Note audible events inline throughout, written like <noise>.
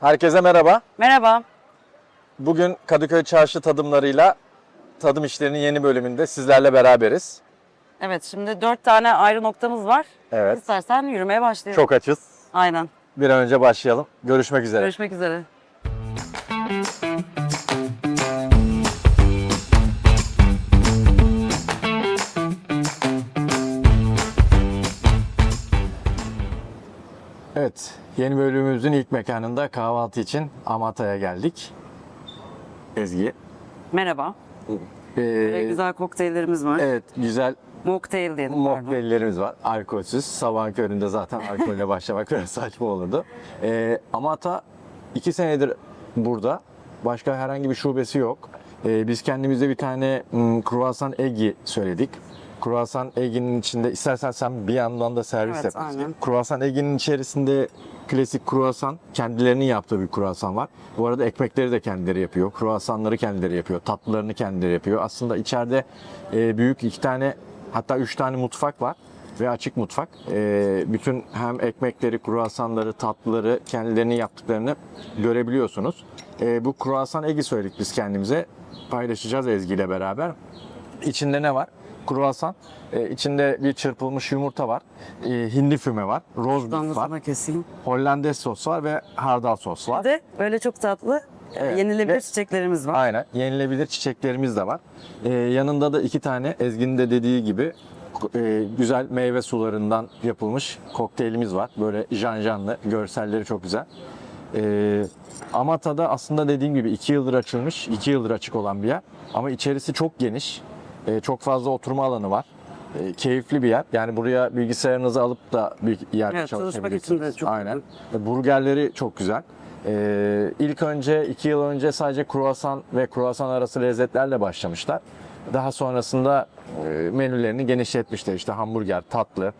Herkese merhaba. Merhaba. Bugün Kadıköy Çarşı tadımlarıyla tadım işlerinin yeni bölümünde sizlerle beraberiz. Evet şimdi dört tane ayrı noktamız var. Evet. İstersen yürümeye başlayalım. Çok açız. Aynen. Bir an önce başlayalım. Görüşmek üzere. Görüşmek üzere. Evet, yeni bölümümüzün ilk mekanında kahvaltı için Amata'ya geldik. Ezgi. Merhaba. Ee, Böyle güzel kokteyllerimiz var. Evet, güzel Mocktail diyelim. mocktaillerimiz var. Alkolsüz. Sabahın köründe zaten alkolle <laughs> başlamak biraz saçma olurdu. Ee, Amata iki senedir burada. Başka herhangi bir şubesi yok. Ee, biz kendimize bir tane kruvasan egi söyledik. Kruvasan eginin içinde istersen sen bir yandan da servis Evet, yap. aynen. Kruvasan eginin içerisinde klasik kruvasan, kendilerinin yaptığı bir kruvasan var. Bu arada ekmekleri de kendileri yapıyor. Kruvasanları kendileri yapıyor. Tatlılarını kendileri yapıyor. Aslında içeride e, büyük iki tane hatta üç tane mutfak var ve açık mutfak. E, bütün hem ekmekleri, kruvasanları, tatlıları kendilerinin yaptıklarını görebiliyorsunuz. E, bu kruvasan egi söyledik biz kendimize. Paylaşacağız Ezgi ile beraber. İçinde ne var? Kruvasan, e, içinde bir çırpılmış yumurta var, e, hindi füme var, roast beef var, keseyim. Hollandaise sos var ve hardal sos var. Bir de böyle çok tatlı Evet. yenilebilir Ve- çiçeklerimiz var. Aynen. Yenilebilir çiçeklerimiz de var. Ee, yanında da iki tane Ezgi'nin de dediği gibi e, güzel meyve sularından yapılmış kokteylimiz var. Böyle janjanlı, görselleri çok güzel. Ee, Amata'da aslında dediğim gibi iki yıldır açılmış, iki yıldır açık olan bir yer. Ama içerisi çok geniş. Ee, çok fazla oturma alanı var. Ee, keyifli bir yer. Yani buraya bilgisayarınızı alıp da bir yer Evet, çalışabilirsiniz. için de çok Aynen. E, Burgerleri çok güzel. Ee, ilk önce iki yıl önce sadece kruvasan ve kruvasan arası lezzetlerle başlamışlar. Daha sonrasında e, menülerini genişletmişler. İşte hamburger, tatlı.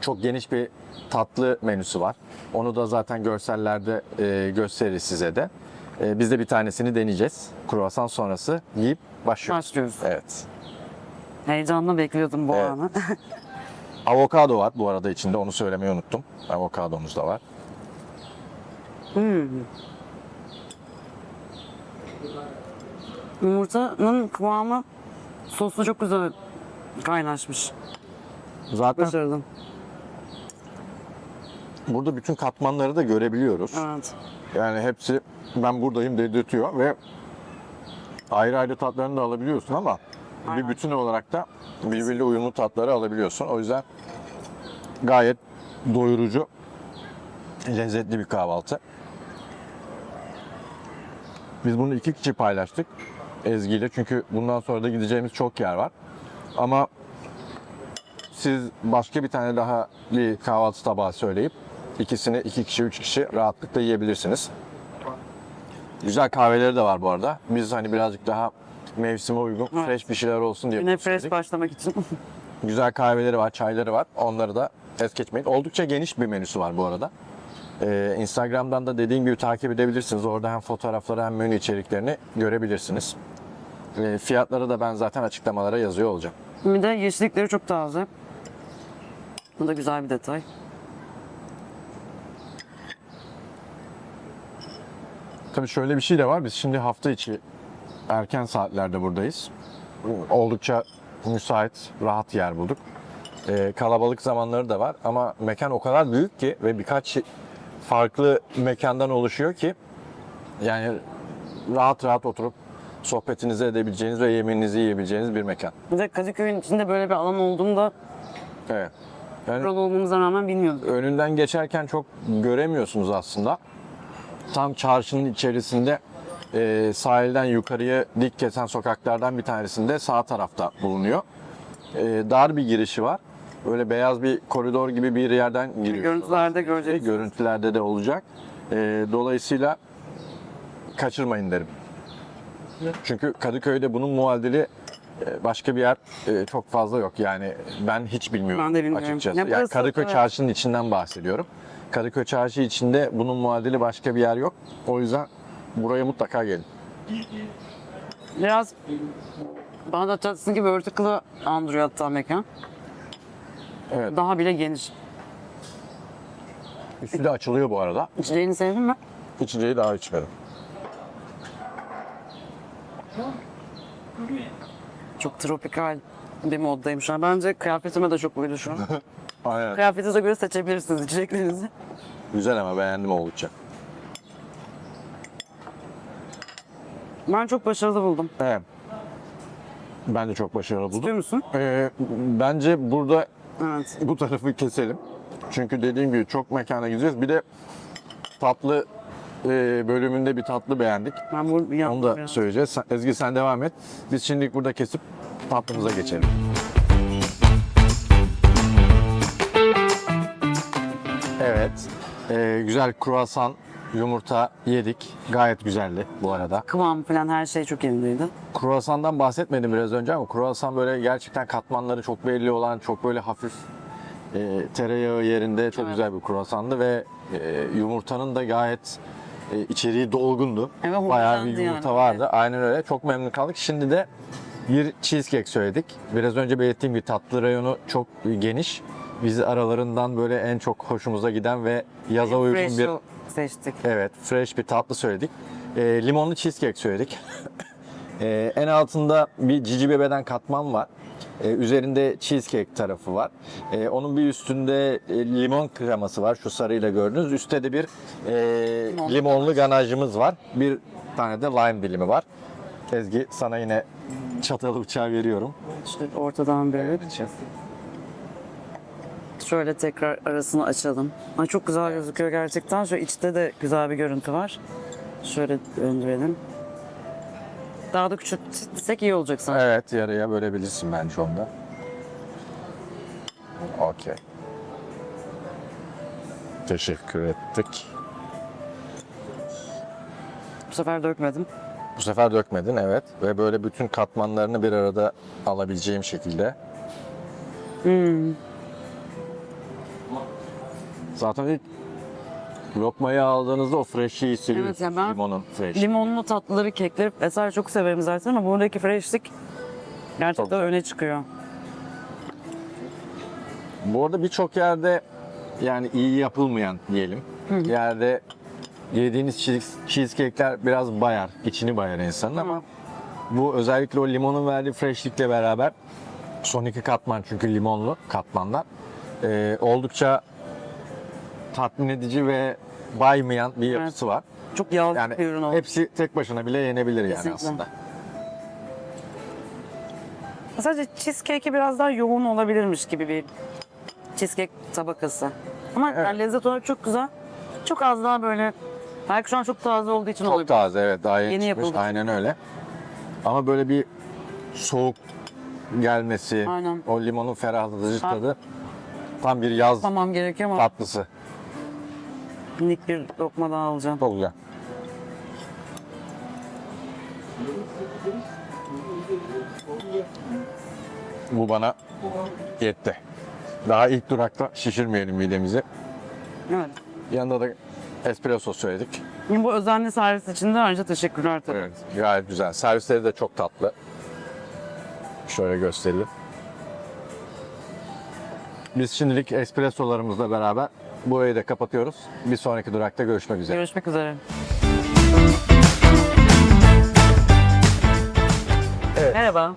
Çok geniş bir tatlı menüsü var. Onu da zaten görsellerde e, gösteririz size de. E, biz de bir tanesini deneyeceğiz. Kruvasan sonrası yiyip başlıyoruz. Başlıyoruz. Evet. Heyecanla bekliyordum bu Evet. anı. <laughs> Avokado var bu arada içinde onu söylemeyi unuttum. Avokadomuz da var. Yumurtanın kıvamı sosla çok güzel kaynaşmış. Zaten Başardım. burada bütün katmanları da görebiliyoruz. Evet. Yani hepsi ben buradayım dedirtiyor ve ayrı ayrı tatlarını da alabiliyorsun ama bir Aynen. bütün olarak da birbiriyle uyumlu tatları alabiliyorsun. O yüzden gayet doyurucu, lezzetli bir kahvaltı. Biz bunu iki kişi paylaştık Ezgi ile çünkü bundan sonra da gideceğimiz çok yer var. Ama siz başka bir tane daha bir kahvaltı tabağı söyleyip ikisini iki kişi, üç kişi rahatlıkla yiyebilirsiniz. Güzel kahveleri de var bu arada. Biz hani birazcık daha mevsime uygun, Evet. fresh bir şeyler olsun diye Güne fresh başlamak için. <laughs> Güzel kahveleri var, çayları var. Onları da es geçmeyin. Oldukça geniş bir menüsü var bu arada. Ee, Instagram'dan da dediğim gibi takip edebilirsiniz. Orada hem fotoğrafları hem menü içeriklerini görebilirsiniz. Ee, fiyatları da ben zaten açıklamalara yazıyor olacağım. Bir de yeşillikleri çok taze. Bu da güzel bir detay. Tabii şöyle bir şey de var. Biz şimdi hafta içi erken saatlerde buradayız. Oldukça müsait, rahat yer bulduk. Ee, kalabalık zamanları da var ama mekan o kadar büyük ki ve birkaç farklı mekandan oluşuyor ki yani rahat rahat oturup sohbetinizi edebileceğiniz ve yemeğinizi yiyebileceğiniz bir mekan. Bir de Kadıköy'ün içinde böyle bir alan olduğunu da Evet. Yani buralı olmamıza rağmen bilmiyordum. önünden geçerken çok göremiyorsunuz aslında. Tam çarşının içerisinde e, sahilden yukarıya dik kesen sokaklardan bir tanesinde sağ tarafta bulunuyor. E, dar bir girişi var. Böyle beyaz bir koridor gibi bir yerden giriyor. Görüntülerde göreceksiniz. Görüntülerde de olacak. E, dolayısıyla kaçırmayın derim. Çünkü Kadıköy'de bunun muadili e, başka bir yer e, çok fazla yok. Yani ben hiç bilmiyorum Ben de bilmiyorum. açıkçası. Ya Yani Kadıköy evet. Çarşı'nın içinden bahsediyorum. Kadıköy Çarşı içinde bunun muadili başka bir yer yok. O yüzden buraya mutlaka gelin. Biraz Bağdat Caddesi gibi vertical'ı andırıyor hatta mekan. Evet. Daha bile geniş. Üstü de açılıyor bu arada. İçeceğini sevdin mi? içeceği daha içmedim. Çok tropikal bir moddayım şu an. Bence kıyafetime de çok uydu şu an. <laughs> Aynen. Kıyafetinize göre seçebilirsiniz içeceklerinizi. Güzel ama beğendim oldukça. Ben çok başarılı buldum. Evet. Ben de çok başarılı buldum. Biliyor musun? Ee, bence burada Evet. bu tarafı keselim. Çünkü dediğim gibi çok mekana gideceğiz. Bir de tatlı e, bölümünde bir tatlı beğendik. Ben bunu Onu da söyleyeceğiz. Sen- Ezgi sen devam et. Biz şimdilik burada kesip tatlımıza geçelim. Evet. e, güzel kruvasan, yumurta yedik. Gayet güzeldi bu arada. Kıvam falan her şey çok yerindeydi. Kruvasandan bahsetmedim biraz önce ama kruvasan böyle gerçekten katmanları çok belli olan, çok böyle hafif e, tereyağı yerinde çok Evet. güzel bir kruvasandı ve e, yumurtanın da gayet e, içeriği dolgundu. Evet, Bayağı bir homojendi yumurta yani. vardı. Aynen öyle. Çok memnun kaldık. Şimdi de bir cheesecake söyledik. Biraz önce belirttiğim gibi tatlı rayonu çok geniş. Bizi aralarından böyle en çok hoşumuza giden ve yaza uygun bir Fresh'u seçtik. Evet, fresh bir tatlı söyledik. Ee, limonlu cheesecake söyledik. <laughs> Ee, en altında bir cici bebeden katman var. Ee, üzerinde cheesecake tarafı var. Ee, onun bir üstünde e, limon kreması var. Şu sarıyla gördüğünüz. Üstte de bir e, Limonlu limonlu ganajımız var. Bir tane de lime dilimi var. Ezgi sana yine çatalı bıçağı veriyorum. Şöyle ortadan böyle. Şöyle tekrar arasını açalım. Ay çok güzel gözüküyor gerçekten. Şöyle içte de güzel bir görüntü var. Şöyle döndürelim. Daha da küçültsek iyi olacak sanki. Evet, yarıya bölebilirsin bence onda. Okey. Teşekkür ettik. Bu sefer dökmedim. Bu sefer dökmedin evet ve böyle bütün katmanlarını bir arada alabileceğim şekilde. Hmm. Zaten ilk lokmayı aldığınızda o fresh'i hissediyorsunuz. Evet, ya ben- Limonun fresh. Limonlu tatlıları, kekleri vesaire çok severim zaten ama buradaki freshlik gerçekten öne çıkıyor. Bu arada birçok yerde yani iyi yapılmayan diyelim. Yerde yediğiniz cheese- cheesecake'ler biraz bayar, içini bayar insanın ama bu özellikle o limonun verdiği freshlikle beraber son iki katman çünkü limonlu katmanlar e, oldukça tatmin edici ve baymayan bir yapısı var. Çok yağlı Yani bir ürün oldu. hepsi tek başına bile yenebilir yani Kesinlikle. aslında. Sadece cheesecake'i biraz daha yoğun olabilirmiş gibi bir cheesecake tabakası. Ama yani lezzet olarak çok güzel. Çok az daha böyle belki şu an çok taze olduğu için Çok olabilir. taze evet daha yeni, Yeni çıkmış. yapıldı. Aynen öyle. Ama böyle bir soğuk gelmesi, Aynen. o limonun ferahlatıcı Ha. tadı tam bir yaz Tamam gerekiyor ama tatlısı. minik bir lokma daha alacağım. Çok güzel. Bu bana yetti. Daha ilk durakta şişirmeyelim midemizi. Evet. Yanında da espresso söyledik. Bu özenli servis için de önce teşekkürler tabii. Evet, gayet güzel. Servisleri de çok tatlı. Şöyle gösterelim. Biz şimdilik espressolarımızla beraber burayı da kapatıyoruz. Bir sonraki durakta görüşmek üzere. Görüşmek üzere. Evet. Merhaba.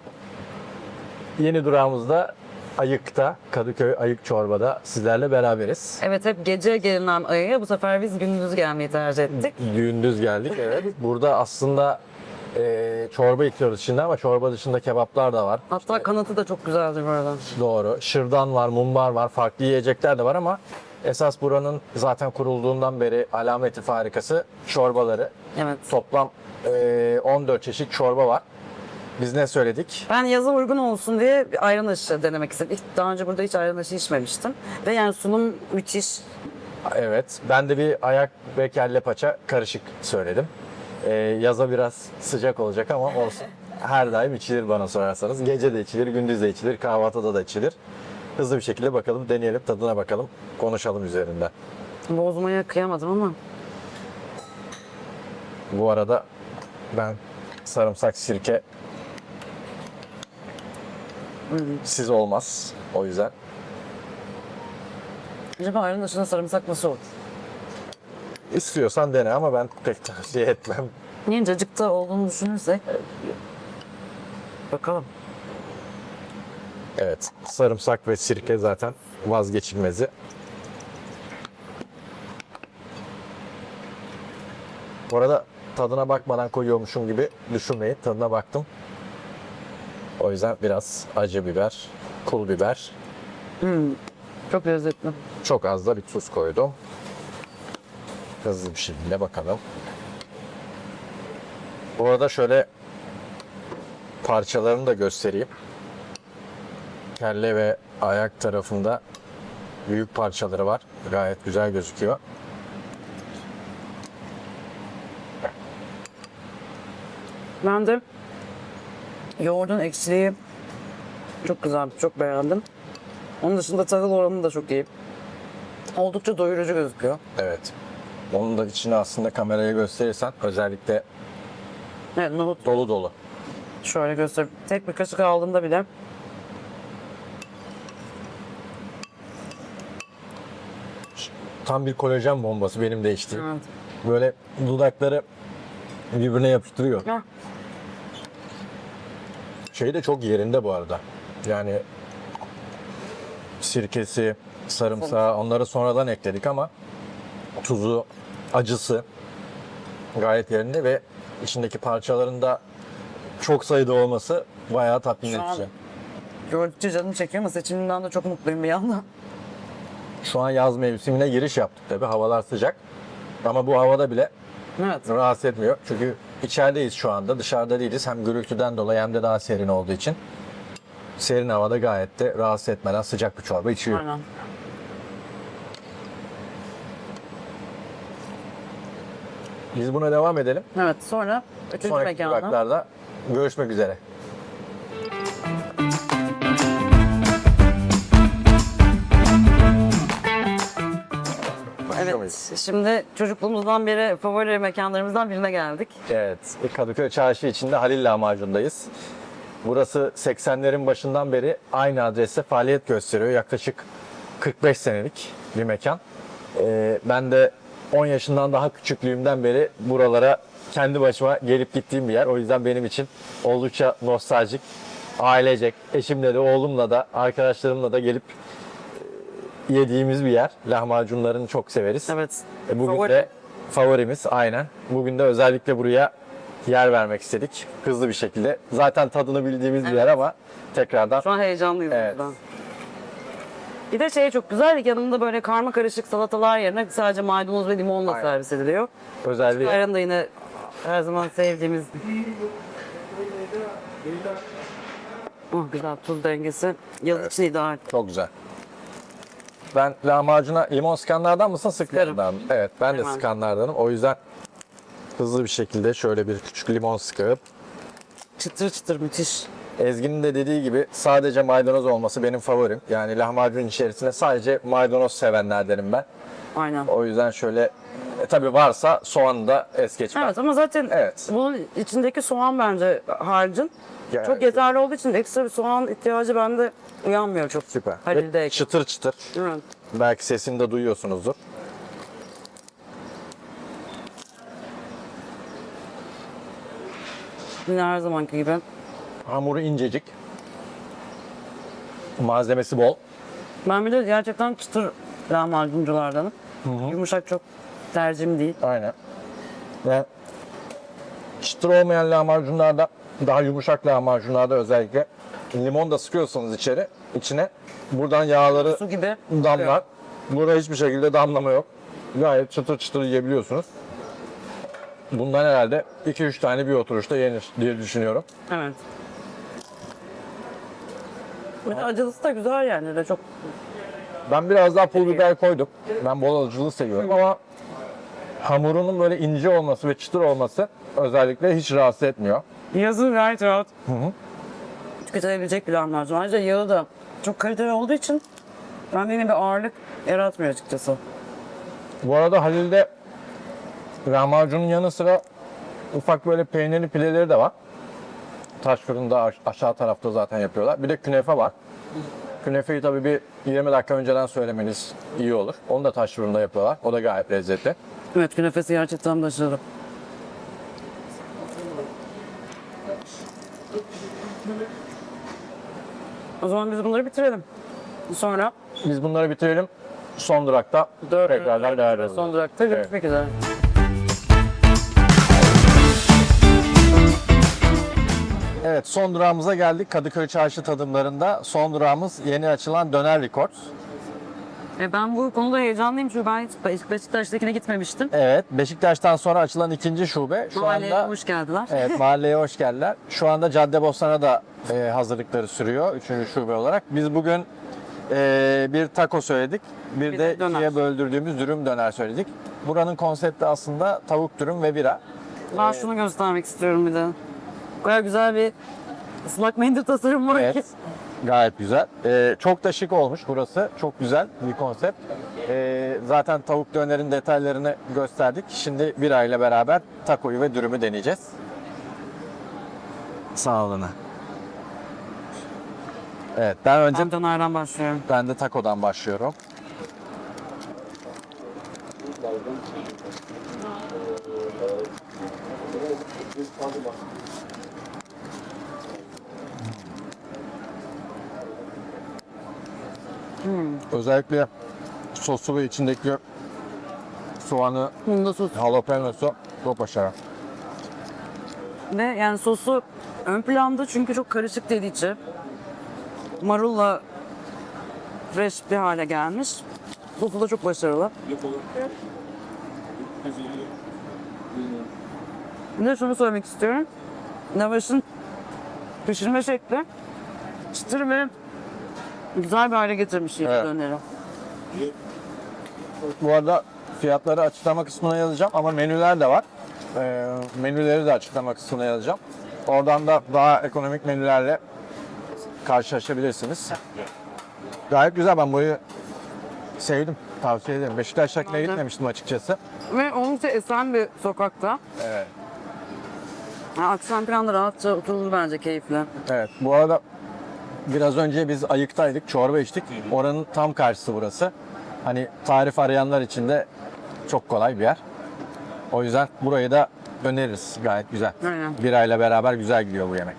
Yeni durağımızda Ayık'ta, Kadıköy Ayık Çorba'da sizlerle beraberiz. Evet hep gece gelinen ayıya bu sefer biz gündüz gelmeyi tercih ettik. Gündüz geldik evet. Burada aslında e, çorba içiyoruz şimdi ama çorba dışında kebaplar da var. Hatta kanatı da çok güzeldi bu arada. Doğru. Şırdan var, mumbar var, farklı yiyecekler de var ama esas buranın zaten kurulduğundan beri alameti farikası çorbaları. Evet. Toplam e, 14 çeşit çorba var. Biz ne söyledik? Ben yaza uygun olsun diye ayran aşı denemek istedim. İlk- Daha önce burada hiç ayran aşı içmemiştim. Ve yani sunum müthiş. Evet. Ben de bir ayak ve kelle paça karışık söyledim. E, yaza biraz sıcak olacak ama olsun. <laughs> Her daim içilir bana sorarsanız. Gece de içilir, gündüz de içilir, kahvaltıda da içilir. Hızlı bir şekilde bakalım, deneyelim, tadına bakalım, konuşalım üzerinden. Bozmaya kıyamadım ama. Bu arada ben sarımsak sirke siz olmaz. O yüzden Acaba ayran aşına sarımsak nasıl olur? istiyorsan dene ama ben pek tavsiye etmem. Yencecikte olduğunu düşünürsek. Bakalım. Evet, sarımsak ve sirke zaten vazgeçilmezi. Bu arada tadına bakmadan koyuyormuşum gibi düşünmeyin. Tadına baktım. O yüzden biraz acı biber, pul biber, Çok lezzetli. çok az da bir tuz koydum. Hızlı bir şekilde bakalım. Bu arada şöyle parçalarını da göstereyim. Kelle ve ayak tarafında büyük parçaları var. Gayet güzel gözüküyor. Ben de yoğurdun ekşiliği çok güzel, çok beğendim. Onun dışında tahıl oranı da çok iyi. Oldukça doyurucu gözüküyor. Evet. Onun da içini aslında kameraya gösterirsen özellikle Evet, nohut dolu dolu. şöyle göster. Tek bir kaşık aldığımda bile Tam bir kolajen bombası benim de içtiğim. evet. Böyle dudakları birbirine yapıştırıyor. Hah, Şey de çok yerinde bu arada. Yani sirkesi, sarımsağı onları sonradan ekledik ama tuzu, acısı gayet yerinde ve içindeki parçaların da çok sayıda olması bayağı tatmin Şu an- edici. gördükçe canım çekiyor ama seçimimden de çok mutluyum bir yandan. Şu an yaz mevsimine giriş yaptık tabi. Havalar sıcak. Ama bu havada bile Evet. rahatsız etmiyor. Çünkü içerideyiz şu anda. Dışarıda değiliz. Hem gürültüden dolayı hem de daha serin olduğu için. Serin havada gayet de rahatsız etmeden sıcak bir çorba içiyor. Aynen. Biz buna devam edelim. Evet, sonra üçüncü Sonraki mekana. duraklarda görüşmek üzere. Başlıyor muyuz? Evet, şimdi çocukluğumuzdan beri favori mekanlarımızdan birine geldik. Evet, Kadıköy Çarşı içinde Halil Lahmacun'dayız. Burası 80'lerin başından beri aynı adreste faaliyet gösteriyor. Yaklaşık 45 senelik bir mekan. Ee, ben de 10 yaşından daha küçüklüğümden beri buralara kendi başıma gelip gittiğim bir yer. O yüzden benim için oldukça nostaljik, ailecek, eşimle de oğlumla da arkadaşlarımla da gelip yediğimiz bir yer. Lahmacunlarını çok severiz. Evet. E, Bugün Favori. de favorimiz aynen. Bugün de özellikle buraya yer vermek istedik. Hızlı bir şekilde. Zaten tadını bildiğimiz bir yer ama tekrardan Şu an heyecanlıyız Evet. buradan. Bir de şey çok güzel, yanında böyle karma karışık salatalar yerine sadece maydanoz ve limonla Aynen. servis ediliyor. özelliği Ayran da yine her zaman sevdiğimiz. Oh, güzel tuz dengesi. Yaz için ideal. çok güzel. Ben lahmacuna limon sıkanlardan mısın sıklardan mı? Evet ben de Hemen. sıkanlardanım. O yüzden hızlı bir şekilde şöyle bir küçük limon sıkıp Çıtır çıtır müthiş. Ezgi'nin de dediği gibi sadece maydanoz olması benim favorim. Yani lahmacun içerisinde sadece maydanoz sevenlerdenim ben. Aynen. O yüzden şöyle e, tabii varsa soğanı da es geçmem. Evet ama zaten Evet. bunun içindeki soğan bence harcın. Yani- Çok yeterli olduğu için ekstra bir soğan ihtiyacı bende uyanmıyor çok. Süper. Halil'de Ve ek. çıtır çıtır. Evet. Belki sesini de duyuyorsunuzdur. Yine her zamanki gibi. Hamuru incecik. Malzemesi bol. Ben bir de gerçekten çıtır lahmacunculardanım. Yumuşak çok tercihim değil. Aynen. Ve çıtır olmayan lahmacunlarda, daha yumuşak lahmacunlarda özellikle limon da sıkıyorsanız içeri, içine buradan yağları Su gibi. damlar. Burada hiçbir şekilde damlama yok. Gayet çıtır çıtır yiyebiliyorsunuz. Bundan herhalde 2-3 tane bir oturuşta yenir diye düşünüyorum. Evet. De acılısı da güzel yani. Öyle çok Ben biraz daha pul biber koydum. Ben bol acılı seviyorum ama hamurunun böyle ince olması ve çıtır olması özellikle hiç rahatsız etmiyor. yazın gayet rahat. Tüketilebilecek bir lahmacun. Ayrıca yağı da çok kaliteli olduğu için bende yine bir ağırlık yaratmıyor açıkçası. Bu arada Halil'de lahmacunun yanı sıra ufak böyle peynirli pideleri de var. Taş fırında aş- aşağı tarafta zaten yapıyorlar. Bir de künefe var. Künefeyi tabii bir 20 dakika önceden söylemeniz iyi olur. Onu da taş fırında yapıyorlar. O da gayet lezzetli. Evet künefesi gerçekten başarılı. O zaman biz bunları bitirelim. Sonra Biz bunları bitirelim. Son durakta tekrardan devam edelim. son durakta görüşmek üzere. Evet son durağımıza geldik. Kadıköy Çarşı tadımlarında son durağımız yeni açılan Döner Records. E ben bu konuda heyecanlıyım çünkü ben hiç Beş- Beşiktaş'takine gitmemiştim. Evet Beşiktaş'tan sonra açılan ikinci şube. Şu Mahalleye anda hoş geldiler. Evet mahalleye hoş geldiler. Şu anda Caddebostan'a da e, hazırlıkları sürüyor. Üçüncü şube olarak. Biz bugün e, bir taco söyledik. Bir, Bir de de döner. ikiye böldürdüğümüz dürüm döner söyledik. Buranın konsepti aslında tavuk dürüm ve bira. Ben şunu göstermek istiyorum bir de. Bu kadar güzel bir ıslak mendil tasarımı var ki. Evet. Gayet güzel. E, çok da şık olmuş burası. Çok güzel bir konsept. E, zaten tavuk dönerin detaylarını gösterdik. Şimdi bira ile beraber takoyu ve dürümü deneyeceğiz. Sağ olun. Evet ben önce Ben dönerden başlıyorum. Ben de takodan başlıyorum. Özellikle sosu ve içindeki soğanı, Bunda sos. jalapenosu çok başarılı. Ve yani sosu ön planda çünkü çok karışık dediği için. Marulla fresh bir hale gelmiş. Sosu da çok başarılı. Bir de şunu söylemek istiyorum. Lavaşın pişirme şekli çıtır ve güzel bir hale getirmiş evet. Evet. döneri. Bu arada fiyatları açıklama kısmına yazacağım ama menüler de var. Ee, menüleri de açıklama kısmına yazacağım. Oradan da daha ekonomik menülerle karşılaşabilirsiniz. Gayet güzel ben burayı sevdim. Tavsiye ederim. Beşiktaş de. gitmemiştim açıkçası. Ve oldukça esen bir sokakta. Evet. Yani akşam planda rahatça oturulur bence keyifle. Evet. Bu arada biraz önce biz ayıktaydık, çorba içtik. Oranın tam karşısı burası. Hani tarif arayanlar için de çok kolay bir yer. O yüzden burayı da öneririz. Gayet güzel. Aynen. Birayla beraber güzel gidiyor bu yemek.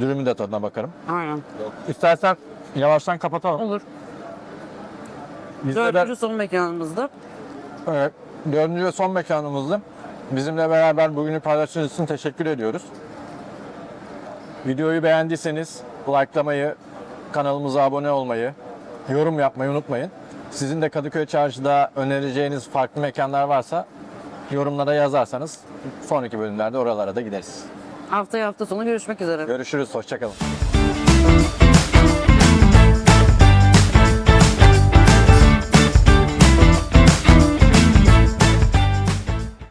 Dürümün de tadına bakarım. Aynen. İstersen yavaştan kapatalım. Olur. Bizde de- Dördüncü son mekanımızda. Evet. Dördüncü ve son mekanımızdı. Bizimle beraber bugünü paylaştığınız için teşekkür ediyoruz. Videoyu beğendiyseniz likelamayı, kanalımıza abone olmayı, yorum yapmayı unutmayın. Sizin de Kadıköy Çarşı'da önereceğiniz farklı mekanlar varsa yorumlara yazarsanız sonraki bölümlerde oralara da gideriz. Haftaya hafta sonu görüşmek üzere. Görüşürüz, hoşçakalın.